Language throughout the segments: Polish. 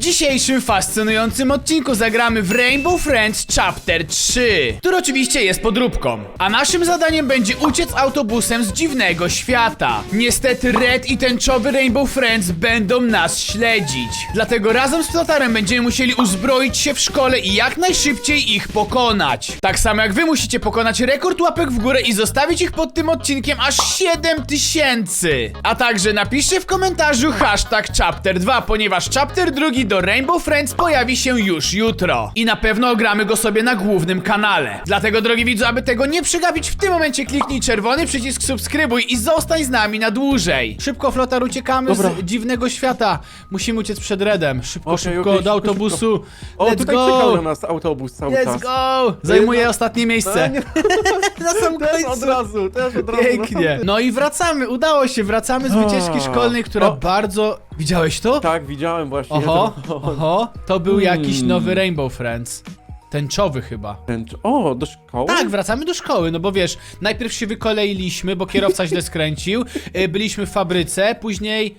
dzisiejszym fascynującym odcinku zagramy w Rainbow Friends Chapter 3, który oczywiście jest podróbką. A naszym zadaniem będzie uciec autobusem z dziwnego świata. Niestety Red i tęczowy Rainbow Friends będą nas śledzić. Dlatego razem z Flotarem będziemy musieli uzbroić się w szkole i jak najszybciej ich pokonać. Tak samo jak wy musicie pokonać rekord łapek w górę i zostawić ich pod tym odcinkiem aż 7 tysięcy. A także napiszcie w komentarzu hashtag chapter 2, ponieważ chapter drugi do Rainbow Friends pojawi się już jutro. I na pewno ogramy go sobie na głównym kanale. Dlatego drogi widzu, aby tego nie przegapić, w tym momencie kliknij czerwony przycisk subskrybuj i zostań z nami na dłużej. Szybko flotar uciekamy Dobra. z dziwnego świata. Musimy uciec przed Redem. Szybko, Okej, szybko okej, do szybko, autobusu. O, Let's tutaj czekał na go! nas autobus cały Let's czas. go! Zajmuję No, ostatnie miejsce. nie, Na sam też końcu. od razu, też od razu. Pięknie. No i wracamy, udało się, wracamy z wycieczki szkolnej, która O. bardzo... Widziałeś to? Tak, widziałem właśnie. Oho, To- oho, to był jakiś Hmm. nowy Rainbow Friends. Tęczowy chyba. Ten, o, do szkoły? Tak, wracamy do szkoły, no bo wiesz, najpierw się wykoleiliśmy, bo kierowca źle skręcił, y, byliśmy w fabryce, później...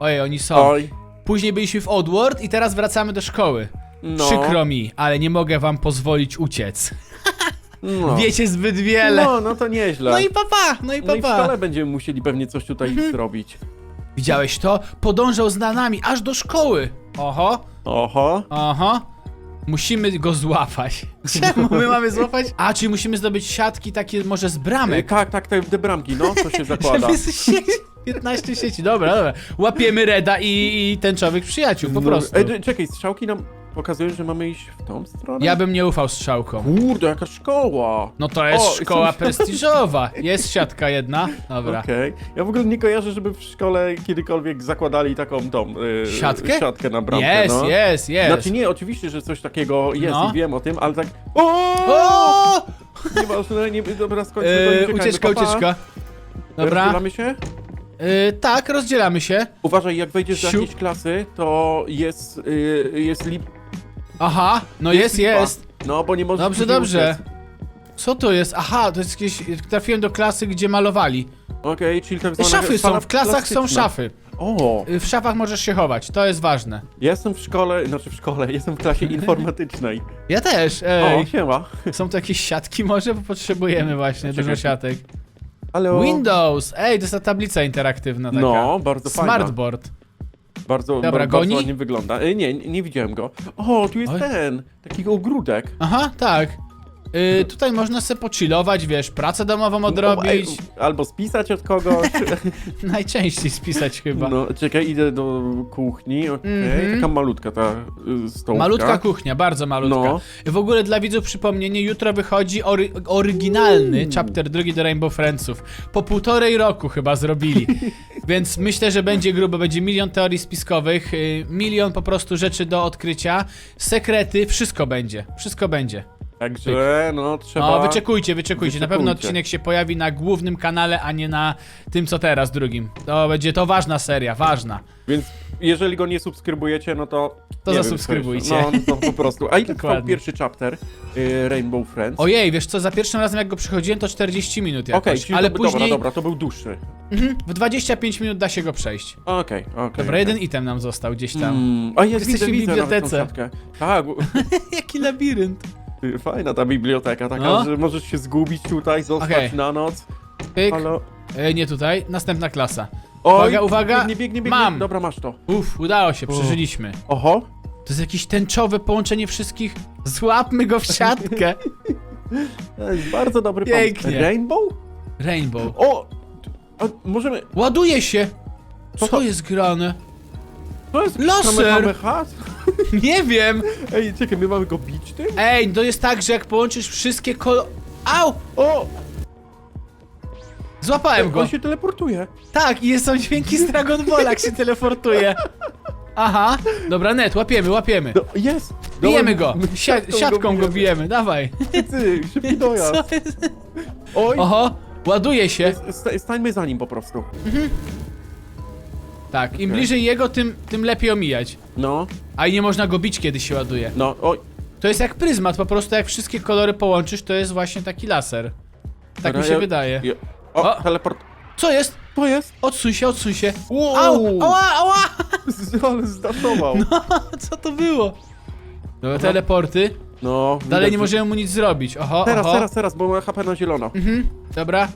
Ojej, oni są. Oj, Później byliśmy w Oddworld i teraz wracamy do szkoły. no. Przykro mi, ale nie mogę wam pozwolić uciec. No. Wiecie zbyt wiele. No, no to nieźle. No i papa, no i No i w papa. szkole będziemy musieli pewnie coś tutaj Mhm. zrobić. Widziałeś to? Podążał z nami aż do szkoły. Oho, Oho. oho. Musimy go złapać. Czemu my mamy złapać? A, czyli musimy zdobyć siatki takie może z E, bramek. Tak, tak, te, te bramki, no, to się zakłada. Żeby z sieci, 15 sieci. Dobra, dobra. Łapiemy Reda i, i tęczowych przyjaciół, po No, prostu. Ej, czekaj, strzałki nam pokazują, że mamy iść w tą stronę? Ja bym nie ufał strzałkom. Kurde, jaka szkoła! No to jest O, szkoła prestiżowa. Jest siatka jedna. Dobra. Okej. Ja w ogóle nie kojarzę, żeby w szkole kiedykolwiek zakładali taką tą y, Siatkę? siatkę na bramkę. Jest, no. jest, jest. Znaczy nie, oczywiście, że coś takiego jest No. i wiem o tym, ale tak. O! O! Nieważne, nie, dobra, skończmy to Yy, uciekajmy, ucieczka, pa, pa. ucieczka. Dobra. Rozdzielamy się? Yy, tak, rozdzielamy się. Uważaj, jak wejdziesz do Siup. jakiejś klasy, to jest, y, jest lip... Aha, no jest, lipa. jest. No, bo nie możesz Dobrze, później dobrze. uciec. Co to jest? Aha, to jest jakieś... Trafiłem do klasy, gdzie malowali. Okej, czyli tak zwana Szafy są, sala w klasach są plastyczna. szafy. O, Y, W szafach możesz się chować, to jest ważne. ja jestem w szkole, znaczy w szkole, jestem w klasie informatycznej. Ja też, O, ej. siema. Są to jakieś siatki może? Bo potrzebujemy właśnie Czekaj. dużo siatek. Ale o... Windows! Ej, to jest ta tablica interaktywna taka. No, bardzo fajna. Smartboard. Bardzo, Dobra, Dobra, goni? bardzo ładnie wygląda. E, nie, nie, nie widziałem go. O, tu jest Oj. ten, taki ogródek. Aha, tak. Y, tutaj można sobie pochillować, wiesz, pracę domową odrobić. O, e, albo spisać od kogoś. Najczęściej spisać chyba. No, czekaj, idę do kuchni, okej. Mhm. Taka malutka ta y. Malutka kuchnia, bardzo malutka. No. W ogóle dla widzów przypomnienie, jutro wychodzi ory oryginalny Mm. chapter drugi do Rainbow Friendsów. Po półtorej roku chyba zrobili. Więc myślę, że będzie grubo, będzie milion teorii spiskowych, y, milion po prostu rzeczy do odkrycia, sekrety, wszystko będzie, wszystko będzie. Także, no, trzeba... No, wyczekujcie, wyczekujcie. Na pewno Wyczekujcie. odcinek się pojawi na głównym kanale, a nie na tym, co teraz, drugim. To będzie to ważna seria, ważna. Więc jeżeli go nie subskrybujecie, no to... To nie wiem, zasubskrybujcie. co jeszcze. No, no to po prostu. A ile trwał Dokładnie. pierwszy chapter y, Rainbow Friends? Ojej, wiesz co, za pierwszym razem jak go przechodziłem to 40 minut jakoś, Okej, czyli ale to, później dobra, dobra, to był dłuższy. Mhm, w 25 minut da się go przejść. Okej, okej. Dobra, okej. jeden item nam został gdzieś tam. Mm, a jest, Jesteśmy widzę, w widzę nawet tą bibliotece. siatkę. Tak, Jaki labirynt. Ty, Fajna ta biblioteka, taka, No. że możesz się zgubić tutaj, zostać Okej. na noc. Pyk. Halo? E, nie tutaj, następna klasa. Oj, Uwaga, uwaga. Biegnie, biegnie, biegnie. Mam. Dobra, masz to. Uff, udało się, przeżyliśmy. Oho. To jest jakieś tęczowe połączenie wszystkich. Złapmy go w siatkę. To jest bardzo dobry Pięknie. pomysł. Rainbow? Rainbow. O! A możemy... Ładuje się. Co Co to- jest grane? To jest Laser. Kamehameha? Nie wiem. Ej, czekaj, my mamy go bić tym? Ej, to jest tak, że jak połączysz wszystkie kolo... Au! O! Złapałem go. On się teleportuje. Tak, i są dźwięki z Dragon Balla, jak się teleportuje. Aha, dobra, net, łapiemy, łapiemy. Jest! Bijemy go, Sia- siatką go bijemy, dawaj. Ty, ty, szybki Co dojazd. jest? Oj! Oho, ładuje się. Sta- Stańmy za nim po prostu. Tak, im bliżej jego, tym, tym lepiej omijać. No, A i nie można go bić, kiedy się ładuje. no, oj. To jest jak pryzmat, po prostu jak wszystkie kolory połączysz, to jest właśnie taki laser. Tak Dobra, mi się ja- wydaje. ja- O, O. teleport... Co jest? To jest? Odsuń się, odsuń się. Wow. Au, ała, ała! Ale zdatował. Co to było? Dobra, teleporty. No. Dalej widać, nie że- możemy mu nic zrobić. Oho, Teraz, oho. teraz, teraz, bo ma HP na zielono. Mhm, dobra.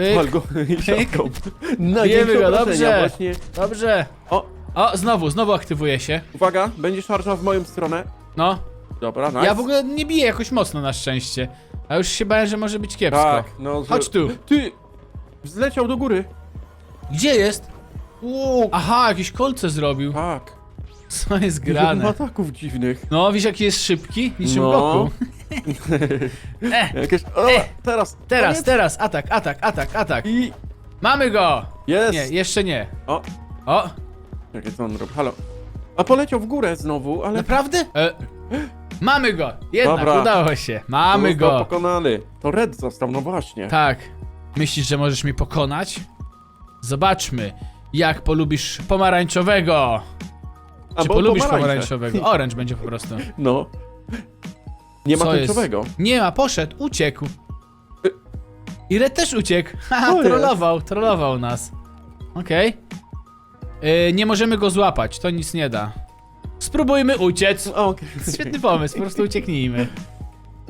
Pyk. go siatką. Bijemy Największe go, obrażenia, dobrze. Właśnie. Dobrze. O, O, znowu, znowu aktywuje się. uwaga, będzie szarża w moją stronę. No. Dobra, nice. Ja w ogóle nie biję jakoś mocno na szczęście. A już się bałem, że może być kiepsko. Tak, no. że- Chodź tu. Ty! Zleciał do góry. Gdzie jest? Uuu, Aha, jakieś kolce zrobił. tak. Co jest Ile grane? ataków dziwnych. No, wiesz jaki jest szybki? Niczym No. Goku. E, Jakieś... O, teraz. teraz, koniec. teraz, atak, atak, atak, atak. I... Mamy go! Jest! Nie, jeszcze nie. O, O, jakie co on robi? Halo. A poleciał w górę znowu, ale... naprawdę? E, mamy go! Jednak, Dobra. udało się. Mamy Został go. pokonany. To Red został, no właśnie. Tak. Myślisz, że możesz mi pokonać? Zobaczmy, jak polubisz pomarańczowego. Czy Albo polubisz pomarańcze. pomarańczowego? Orange będzie po prostu. No. Nie ma Co jest? końcowego. Nie ma, poszedł, uciekł. I Red też uciekł. Haha, Co jest? trollował, trollował nas. Okej. Yy, nie możemy go złapać, to nic nie da. Spróbujmy uciec. Okej. Świetny pomysł, po prostu ucieknijmy.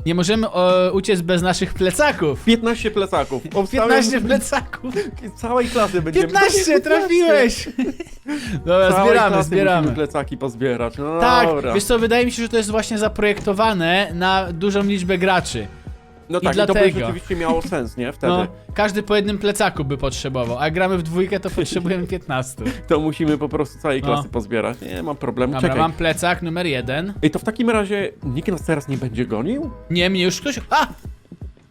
Nie możemy o, uciec bez naszych plecaków. 15 plecaków. Obstawiam, 15 że plecaków. Całej klasy będziemy... 15, trafiłeś! Dobra, Całej zbieramy, klasy zbieramy. musimy plecaki pozbierać. No Tak, dobra. wiesz co, wydaje mi się, że to jest właśnie zaprojektowane na dużą liczbę graczy. No i tak, i to by dlatego. rzeczywiście miało sens, nie? Wtedy. No, każdy po jednym plecaku by potrzebował, a jak gramy w dwójkę, to potrzebujemy 15. To musimy po prostu całej No. klasy pozbierać. Nie mam problemu. Dobra, Czekaj. mam plecak numer jeden. Ej, to w takim razie nikt nas teraz nie będzie gonił? Nie, mnie już ktoś... A!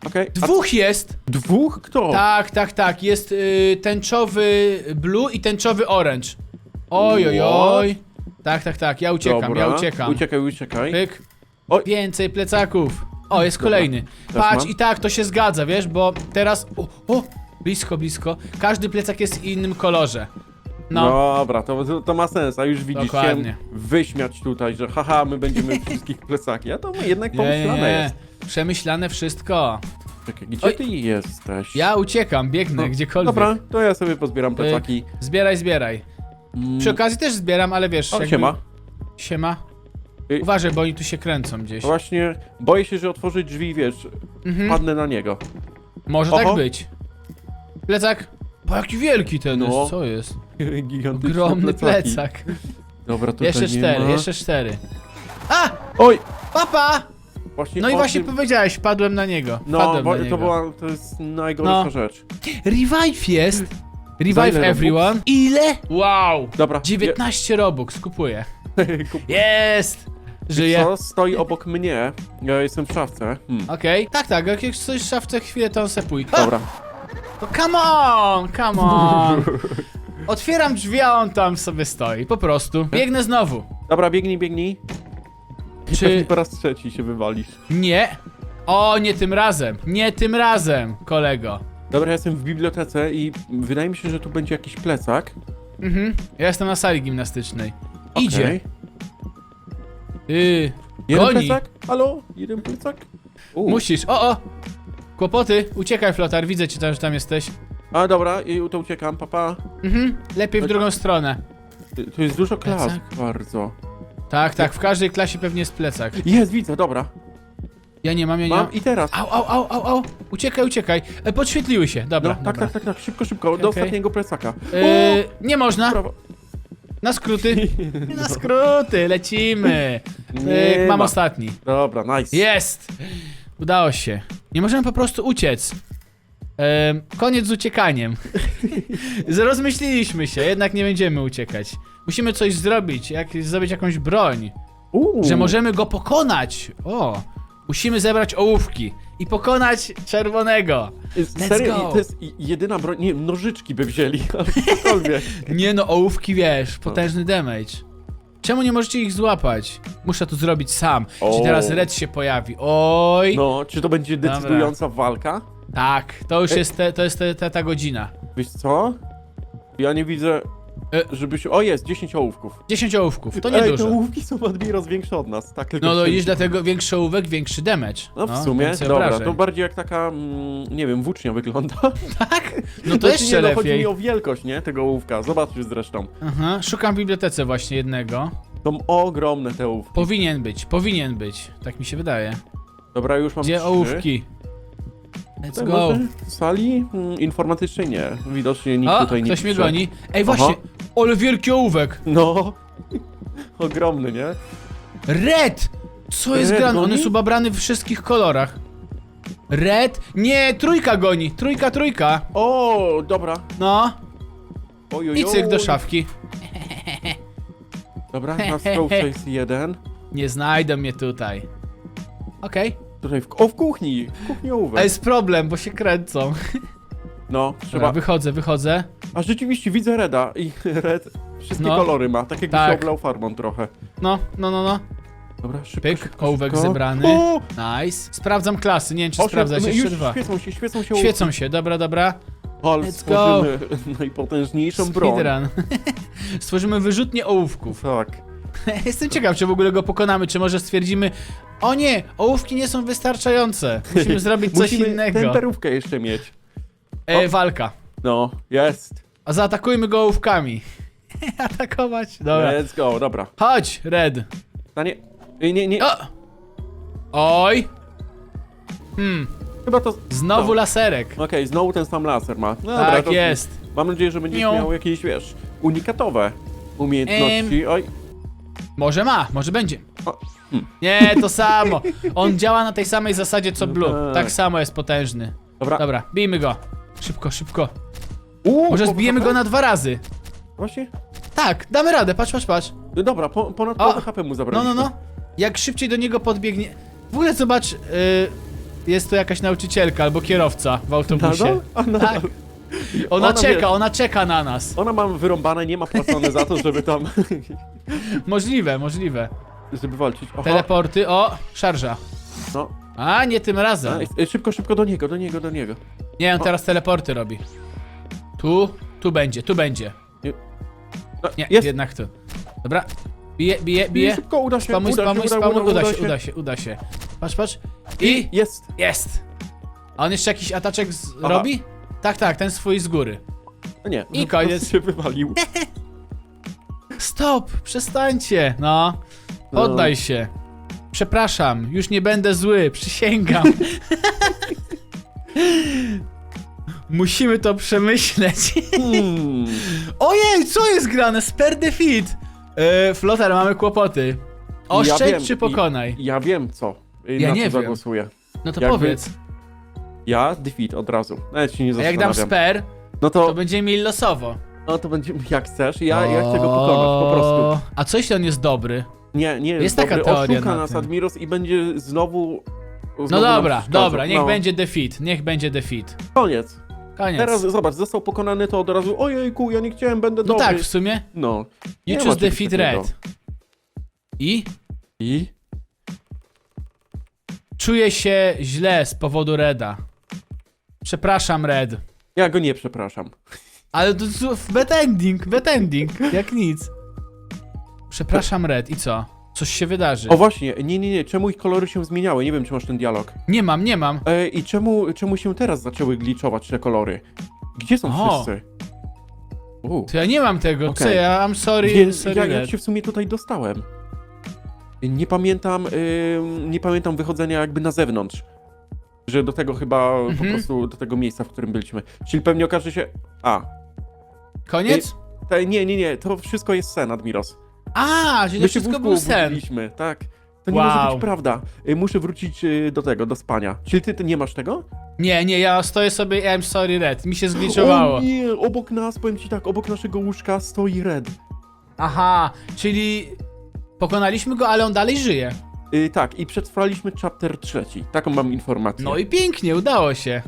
A Dwóch jest! Dwóch? Kto? Tak, tak, tak. Jest y, tęczowy blue i tęczowy orange. Oj, oj, oj. Tak, tak, tak. Ja uciekam, Dobra. ja uciekam. Uciekaj, uciekaj. Pyk. Oj. Więcej plecaków. O, jest kolejny. Patrz, mam. i tak, to się zgadza, wiesz, bo teraz... O, o, blisko, blisko. Każdy plecak jest w innym kolorze. No, Dobra, to, to, to ma sens, a już widzisz Dokładnie. wyśmiać tutaj, że haha, my będziemy wszystkich plecaki, a to jednak nie, nie, pomyślane nie. jest. Przemyślane wszystko. Czekaj, gdzie Oj. ty jesteś? Ja uciekam, biegnę No, gdziekolwiek. Dobra, to ja sobie pozbieram Pyk. plecaki. Zbieraj, zbieraj. Mm, Przy okazji też zbieram, ale wiesz... O, jakby- siema. Siema. Ej. Uważaj, bo oni tu się kręcą gdzieś. Właśnie boję się, że otworzyć drzwi, wiesz, Mhm. padnę na niego. Może Oho. tak być. Plecak. Po jaki wielki ten No. jest, co jest? Gigantyczne Ogromny plecaki. plecak. Dobra, tutaj Jeszcze nie cztery, ma. jeszcze cztery. A! Oj! Papa! Właśnie No i o właśnie tym- powiedziałeś, padłem na niego. No, Padłem bo, na to niego. była, to jest najgorsza No. rzecz. Revive jest. Za Revive ile everyone. Ile? Wow! Dobra. 19 robux, kupuję. Je- kup- Jest! Żyję. Co stoi obok mnie? Ja jestem w szafce. Hmm. Okej. Tak, tak, jak jest coś w szafce chwilę, to on se pójdzie. Dobra. No come on, come on. Otwieram drzwi, a on tam sobie stoi, po prostu. Biegnę znowu. Dobra, biegnij, biegnij. Czy- pewnie po raz trzeci się wywalisz. Nie. O, nie tym razem. Nie tym razem, kolego. Dobra, ja jestem w bibliotece i wydaje mi się, że tu będzie jakiś plecak. Mhm. Ja jestem na sali gimnastycznej. Idzie. Okej. Yy, Jeden Goni. plecak? Halo? Jeden plecak? U. musisz. O, o. Kłopoty. Uciekaj, Flotar. Widzę cię tam, że tam jesteś. A dobra, i to uciekam, papa. Mhm. Lepiej w drugą stronę. Tu jest dużo klas, Plecak? bardzo. Tak, tak. W każdej klasie pewnie jest plecak. Jest, widzę, dobra. Ja nie mam, ja nie mam. Mam i teraz. Au, au, au, au, au. Uciekaj, uciekaj. E, podświetliły się. Dobra, No, tak, dobra. tak, tak, tak, szybko, szybko, do Okej. ostatniego plecaka. Yy, nie można. Prawo. Na skróty. Na skróty, lecimy. Nie mam ma. ostatni. Dobra, nice. Jest! Udało się. Nie możemy po prostu uciec. Em, koniec z uciekaniem. Rozmyśliliśmy się, jednak nie będziemy uciekać. Musimy coś zrobić, jak, zrobić jakąś broń, Uuu. że możemy go pokonać. O! Musimy zebrać ołówki i pokonać czerwonego. Let's Serio, go. to jest i- jedyna broń. Nie, nożyczki by wzięli, cokolwiek. Nie no, ołówki wiesz, potężny damage. Czemu nie możecie ich złapać? Muszę to zrobić sam. O. Czy teraz Red się pojawi? Oj! No, czy to będzie Dobra. decydująca walka? Tak, to już Ej. jest, te, to jest te, te, ta godzina. Wiesz co? Ja nie widzę. E. Żebyś... O, jest, 10 ołówków. 10 ołówków, to nie Ej, dużo. te ołówki są Admiros większe od nas. Tak, tylko No to się- iż dlatego większy ołówek, większy damage. No w sumie, więcej dobra, obrażeń. to bardziej jak taka, mm, nie wiem, włócznia wygląda. Tak? No to Znaczy, jeszcze nie, no, Chodzi lepiej. mi o wielkość, nie, tego ołówka. Zobaczcie zresztą. Aha, szukam w bibliotece właśnie jednego. Są ogromne te ołówki. Powinien być, powinien być. Tak mi się wydaje. Dobra, już mam Gdzie trzy. ołówki? Let's Tutaj go. może W sali? Mm, informatycznej nie. Widocznie nikt O, tutaj nie ktoś mnie pisze. goni. Ej, właśnie, ale wielki ołówek. No. Ogromny, nie? Red! Co jest Red grane? On goni? jest chyba brany w wszystkich kolorach. Red? Nie, trójka goni. Trójka, trójka. O, dobra. No. Oj, oj, I cyk do oj. szafki. Dobra, na stołce jest jeden. Nie znajdą mnie tutaj. Okej. Tutaj w... O, w kuchni! W kuchni ołówek. jest problem, bo się kręcą. No, Dobra, trzeba... wychodzę, wychodzę. A rzeczywiście widzę Reda i Red wszystkie No. kolory ma, tak jakby Tak. się oblał farbą trochę. No, no, no, no. Dobra, szybko, Pyk, szybko, ołówek szybko. zebrany. O! Nice. Sprawdzam klasy, nie wiem czy Osiem, sprawdzać no jeszcze już dwa. świecą się, świecą się Świecą się, dobra, dobra. Ale Let's go. stworzymy najpotężniejszą broń. Speedrun. Stworzymy wyrzutnie ołówków. Tak. Jestem ciekaw, czy w ogóle go pokonamy, czy może stwierdzimy O nie, ołówki nie są wystarczające. Musimy zrobić coś Musimy innego. temperówkę jeszcze mieć. E, walka. No, jest. A zaatakujmy go ołówkami. Atakować. Dobra. Let's go, dobra. Chodź, Red. A nie, nie, nie, nie. O! Oj! Hmm, Chyba to... znowu no. laserek. Okej, znowu ten sam laser ma. No tak dobra, to- jest. Mam nadzieję, że będziesz Miau. miał jakieś, wiesz, unikatowe umiejętności. Oj, Może ma, może będzie. O, hmm. Nie, to samo. On działa na tej samej zasadzie co No Blue. tak. Tak samo jest potężny. dobra. Dobra, bijmy go. Szybko, szybko. Uuu, Może po- zbijemy po- go na dwa razy. Właśnie? Tak, damy radę, patrz, patrz, patrz. No Dobra, po, ponad połowę HP mu No, zabraliśmy. no, no. Jak szybciej do niego podbiegnie. W ogóle zobacz, y, jest to jakaś nauczycielka albo kierowca w autobusie. Nadal? A nadal. Tak. Ona, Ona, czeka, wiesz- ona czeka na nas. Ona ma wyrąbane, nie ma płacone za to, żeby tam... Możliwe, możliwe. żeby walczyć. Aha, Teleporty, o, szarża. no. A, nie tym razem. Szybko, szybko do niego, do niego, do niego. Nie, on teraz teleporty robi. Tu, tu będzie, tu będzie. No, Nie, jest. jednak tu. Dobra. Bije, bije, bije. Szybko, uda się, Spamuj, uda spamuj, się, uda, spamuj, uda, się, uda się, uda się. Patrz, patrz. I Jest. jest. A on jeszcze jakiś ataczek z... Aha. robi? Tak, tak, ten swój z góry. No nie. I no, koniec. się wywalił. Stop, przestańcie. No, poddaj się. Przepraszam, już nie będę zły, przysięgam. Musimy to przemyśleć. Hmm. Ojej, co jest grane? Spare defeat. Yy, Flotar, mamy kłopoty. Oszczędź wiem, czy i- pokonaj? Ja wiem co. Ja na nie co wiem. zagłosuję. No to jakby- powiedz. Ja defeat od razu. Nawet się nie A jak dam spare, No to to, będziemy mieli losowo. no to będzie jak chcesz. Ja, ja chcę go pokonać, po prostu. A co jeśli on jest dobry? Nie, nie jest, Jest taka dobry. teoria Oszuka na nas. Admiros i będzie znowu... No znowu nam dobra, dobra, niech no. będzie defeat, niech będzie defeat. Koniec. Koniec. Teraz zobacz, został pokonany, to od razu ojejku, ja nie chciałem, będę no dobry. tak, w sumie. No. Nie You ma choose czegoś defeat takiego. red. I I? czuję się źle z powodu Reda. Przepraszam, Red. Ja go nie przepraszam. Ale to, to bad ending, bad ending, jak nic. Przepraszam, Red. I co? Coś się wydarzy. O właśnie, nie, nie, nie, czemu ich kolory się zmieniały? Nie wiem, czy masz ten dialog. Nie mam, nie mam. E, I czemu, czemu się teraz zaczęły glitchować te kolory? Gdzie są O. wszyscy? U. To ja nie mam tego. Co Okej. ja? I'm sorry, Nie, sorry, ja, Red. ja się w sumie tutaj dostałem. Nie pamiętam, ym, nie pamiętam wychodzenia jakby na zewnątrz. Że do tego chyba po Mhm. prostu, do tego miejsca, w którym byliśmy. Czyli pewnie okaże się... A, Koniec? te, nie, nie, nie, to wszystko jest sen, Admiros. A, czyli to My się wszystko był sen. obudziliśmy, tak. To nie Wow. może być prawda. Y, Muszę wrócić y, do tego, do spania. Czyli ty, ty nie masz tego? Nie, nie, ja stoję sobie I'm sorry, Red. Mi się zgliczowało. O nie, obok nas, powiem ci tak, obok naszego łóżka stoi Red. Aha, czyli pokonaliśmy go, ale on dalej żyje. Y, tak, i przetrwaliśmy chapter trzeci. Taką mam informację. No i pięknie, udało się.